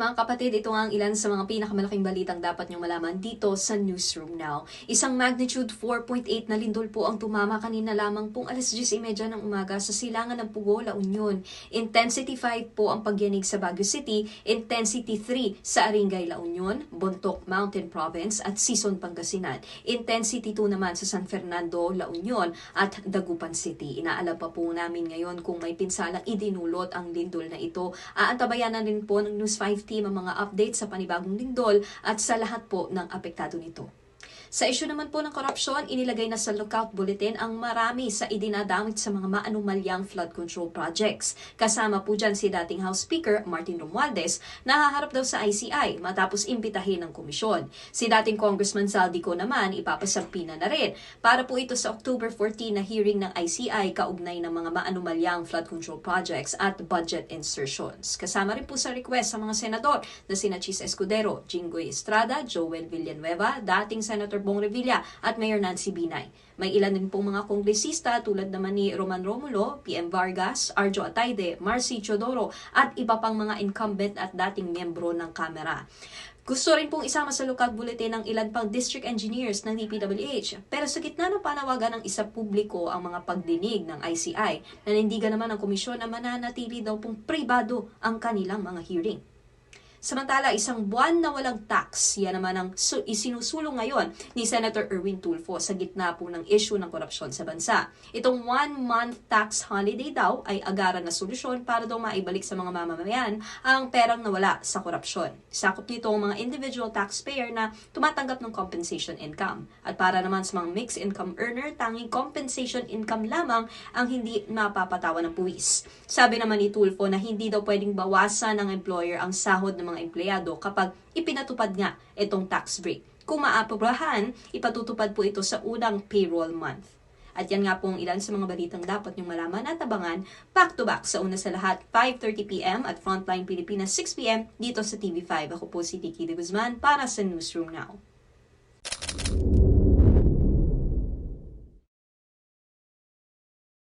Mga kapatid, ito nga ang ilan sa mga pinakamalaking balitang dapat niyong malaman dito sa Newsroom Now. Isang magnitude 4.8 na lindol po ang tumama kanina lamang pong alas 10.30 ng umaga sa silangan ng Pugo, La Union. Intensity 5 po ang pagyanig sa Baguio City, Intensity 3 sa Aringay, La Union, Bontoc Mountain Province at Sison, Pangasinan. Intensity 2 naman sa San Fernando, La Union at Dagupan City. Inaalam pa po namin ngayon kung may pinsalang idinulot ang lindol na ito. Aantabayanan rin po ng News 5 team ang mga update sa panibagong lindol at sa lahat po ng apektado nito. Sa isyu naman po ng korupsyon, inilagay na sa lookout bulletin ang marami sa idinadamit sa mga maanumalyang flood control projects. Kasama po dyan si dating House Speaker Martin Romualdez na haharap daw sa ICI matapos imbitahin ng komisyon. Si dating Congressman Zaldico naman ipapasampina na rin para po ito sa October 14 na hearing ng ICI kaugnay ng mga maanumalyang flood control projects at budget insertions. Kasama rin po sa request sa mga senador na sina Chis Escudero, Jinggoy Estrada, Joel Villanueva, dating Senator Bong Revilla at Mayor Nancy Binay. May ilan din pong mga kongresista tulad naman ni Roman Romulo, PM Vargas, Arjo Atayde, Marcy Chodoro at iba pang mga incumbent at dating miyembro ng Kamera. Gusto rin pong isama sa lookout bulletin ng ilan pang district engineers ng DPWH. Pero sa gitna ng panawagan ng isa publiko ang mga pagdinig ng ICI, nanindigan naman ang komisyon na mananatili daw pong pribado ang kanilang mga hearing. Samantala, isang buwan na walang tax, yan naman ang su- isinusulong ngayon ni Senator Erwin Tulfo sa gitna po ng issue ng korupsyon sa bansa. Itong one-month tax holiday daw ay agaran na solusyon para daw maibalik sa mga mamamayan ang perang nawala sa korupsyon. Sakop nito ang mga individual taxpayer na tumatanggap ng compensation income. At para naman sa mga mixed income earner, tanging compensation income lamang ang hindi mapapatawan ng puwis. Sabi naman ni Tulfo na hindi daw pwedeng bawasan ng employer ang sahod ng mga empleyado kapag ipinatupad nga itong tax break. Kung maaprobahan, ipatutupad po ito sa unang payroll month. At yan nga po ang ilan sa mga balitang dapat niyong malaman at abangan back to back sa una sa lahat 5.30pm at Frontline Pilipinas 6pm dito sa TV5. Ako po si Tiki de Guzman para sa Newsroom Now.